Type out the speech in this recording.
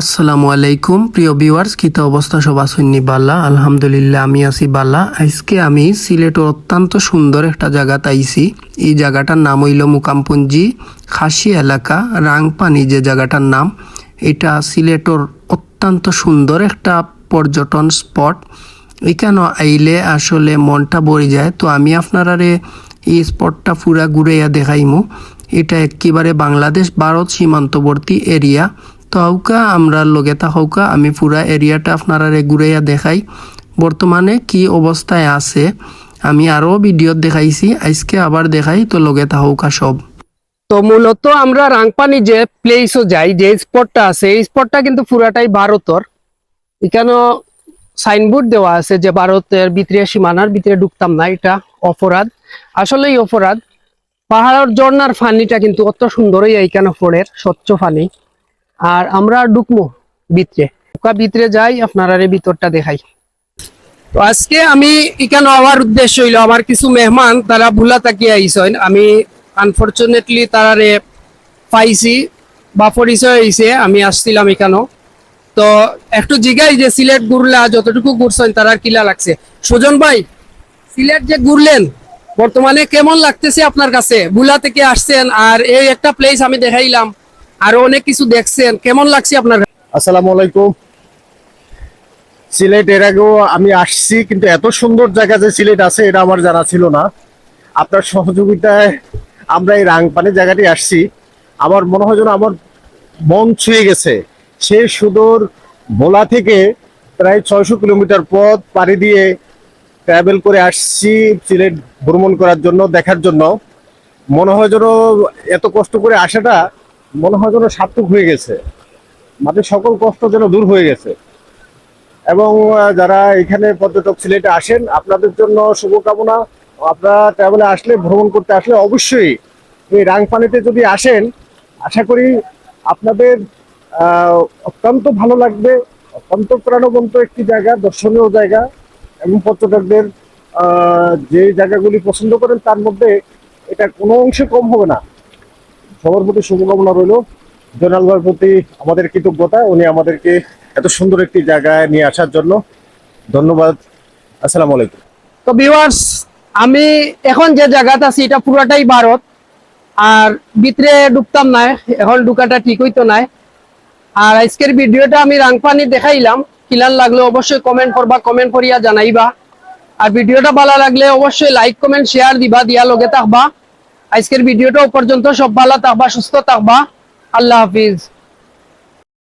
আসসালামু আলাইকুম, প্রিয় ভিউয়ার্স কিতা অবস্থা সব আসুননি বাল্লা? আলহামদুলিল্লাহ, আমি আছি বাল্লা। আজকে আমি সিলেটের অত্যন্ত সুন্দর একটা জায়গা আইছি এই জায়গাটার নাম হইল মুকামপুঞ্জি। খাসি এলাকা, রাংপানি যে জায়গাটার নাম। এটা সিলেটের অত্যন্ত সুন্দর একটা পর্যটন স্পট। এখানে আইলে আসলে মনটা ভরে যায়। তো আমি আপনারারে এই স্পটটা পুরা ঘুরাইয়া দেখাইমু। এটা একেবারে বাংলাদেশ, ভারত সীমান্তবর্তী এরিয়া তো হাউকা আমরা লগে থাকা আমি পুরা এরিয়াটা আপনারারে ঘুরাইয়া দেখাই। বর্তমানে কি অবস্থায় আছে, আমি আরও ভিডিও দেখাইছি, আজকে আবার দেখাই তো লগে থাকা সব। তো মূলত আমরা রাংপানি যে প্লেসও যাই, যে স্পটটা আছে, এই স্পটটা কিন্তু পুরাটাই ভারতর। এখানে সাইনবোর্ড দেওয়া আছে যে ভারতের ভিতরে সীমানার ভিতরে ঢুকতাম না, এটা অপরাধ। আসলেই অপরাধ পাহাড়ের ঝর্ণার ফানিটা কিন্তু অত সুন্দরই এইখানে ফোড়ের স্বচ্ছ ফানি আর আমরা ঢুকমো ভিতরে। ওকা ভিতরে যাই, আপনারা ভিতরটা দেখাই। তো আজকে আমি এখানে আমার উদ্দেশ্য হইল, আমার কিছু মেহমান, তারা ভুলা তাকিয়ে আইসেন। আমি আনফরচুনেটলি তারারে পাইছি বা পরিচয় হয়েছে আমি আসছিলাম এখানেও। তো একটু জিগাই যে সিলেট ঘুরলা যতটুকু ঘুরছেন, তারা কিলা লাগছে? সুজন ভাই, সিলেট যে ঘুরলেন, বর্তমানে কেমন লাগতেছে আপনার কাছে? বুলা থেকে আসছেন, আর এই একটা প্লেস আমি দেখাইলাম। আরও অনেক কিছু দেখছেন। কেমন লাগছে আপনার? আসসালামু আলাইকুম। সিলেট এর আগেও আমি আসছি, কিন্তু এত সুন্দর জায়গা যে সিলেট আছে, এটা আমার জানা ছিল না। আপনার সহযোগিতায় আমরা এই রাংপানি জায়গাটি আসছি। আমার মনে হয় যেন আমার মন ছুঁয়ে গেছে। সে সুদূর ভোলা থেকে প্রায় ছয়শো কিলোমিটার পথ পাড়ি দিয়ে ট্রাভেল করে আসছি সিলেট ভ্রমণ করার জন্য, দেখার জন্য। মনে হয় যেন এত কষ্ট করে আসাটা মনে হয় যেন সার্থক হয়ে গেছে। মাটির সকল কষ্ট যেন দূর হয়ে গেছে। এবং যারা এখানে পর্যটক সিলেটে আসেন, আপনাদের জন্য শুভকামনা। আপনারা ট্রাভেলে আসলে, ভ্রমণ করতে আসলে অবশ্যই এই রাংপানিতে যদি আসেন, আশা করি আপনাদের অত্যন্ত ভালো লাগবে। অত্যন্ত প্রাণবন্ত একটি জায়গা, দর্শনীয় জায়গা। এবং পর্যটকদের যে জায়গাগুলি পছন্দ করেন, তার মধ্যে এটা কোনো অংশে কম হবে না। সবার প্রতি শুভকামনা রইল। জোনাল ভাইয়ের প্রতি আমাদের কৃতজ্ঞতা। উনি আমাদেরকে এত সুন্দর একটি জায়গায় নিয়ে আসার জন্য। ধন্যবাদ। আসসালামু আলাইকুম। তো ভিউয়ার্স আমি এখন যে জায়গাটা আছি, এটা পুরাটাই ভারত। আর ভিতরে ঢুকতাম না, এখন ঢুকাটা ঠিক হইতো নাই আর আজকের ভিডিওটা আমি রাংপানি দেখাইলাম। কিলান লাগলে অবশ্যই কমেন্ট করবা কমেন্ট করিয়া জানাইবা। আর ভিডিওটা ভালো লাগলে অবশ্যই লাইক কমেন্ট শেয়ার দিবা, দিয়া লগে থাকবা। আজকের ভিডিওটা পর্যন্ত সব ভালো থাকবা সুস্থ থাকবা। আল্লাহ হাফিজ।